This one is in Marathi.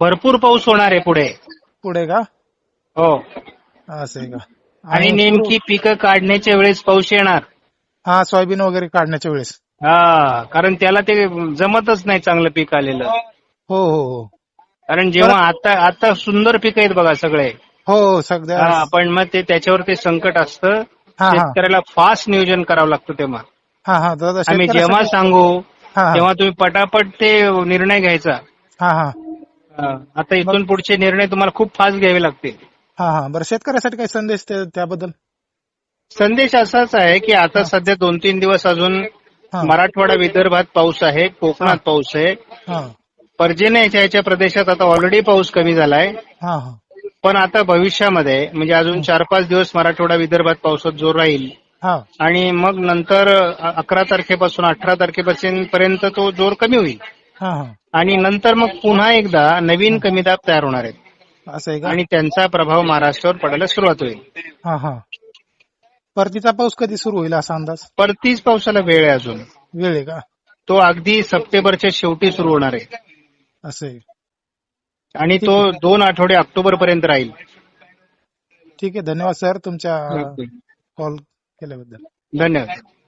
भरपूर पाऊस होणार आहे पुढे. पुढे का? हो. असं आहे का? आणि नेमकी पिकं काढण्याच्या वेळेस पाऊस येणार. हा सोयाबीन वगैरे काढण्याच्या वेळेस. हा कारण त्याला ते जमतच नाही चांगलं पीक आलेलं. हो हो हो. कारण जेव्हा आता आता सुंदर पीक आहेत बघा सगळे. हो हो सगळ्या हा, पण मग ते त्याच्यावर ते संकट असतं. हा हा. शेतकऱ्याला फास्ट नियोजन करावं लागतं तेव्हा. हा हा दादा आम्ही शेतकऱ्यासाठी- जेव्हा सांगू हा हा. तेव्हा तुम्ही पटापट ते निर्णय घ्यायचा. हा हा हा, आता इथून पुढचे निर्णय तुम्हाला खूप फास्ट घ्यावे लागतील. हा हा. बरं शेतकऱ्यासाठी काही संदेश त्याबद्दल? संदेश असाच आहे की आता सध्या दोन तीन दिवस अजून मराठवाडा विदर्भात पाऊस आहे कोकणात पाऊस आहे. पर्जन्याच्या याच्या प्रदेशात आता ऑलरेडी पाऊस कमी झालाय. पण आता भविष्यामध्ये म्हणजे अजून चार पाच दिवस मराठवाडा विदर्भात पावसात जोर राहील. आणि मग नंतर अकरा तारखेपासून अठरा तारखेपासून पर्यंत तो जोर कमी होईल. आणि नंतर मग पुन्हा एकदा नवीन कमी दाब तयार होणार आहेत. असं आहे का? आणि त्यांचा प्रभाव महाराष्ट्रावर पडायला सुरुवात होईल. हा हा. परतीचा पाऊस कधी सुरू होईल असा अंदाज? परतीच पावसाला वेळ आहे अजून. वेळ आहे का? तो अगदी सप्टेंबरच्या शेवटी सुरू होणार आहे. असं आहे. आणि तो दोन आठवडे ऑक्टोबर पर्यंत राहील. ठीक आहे. धन्यवाद सर तुमच्या कॉल केल्याबद्दल. धन्यवाद.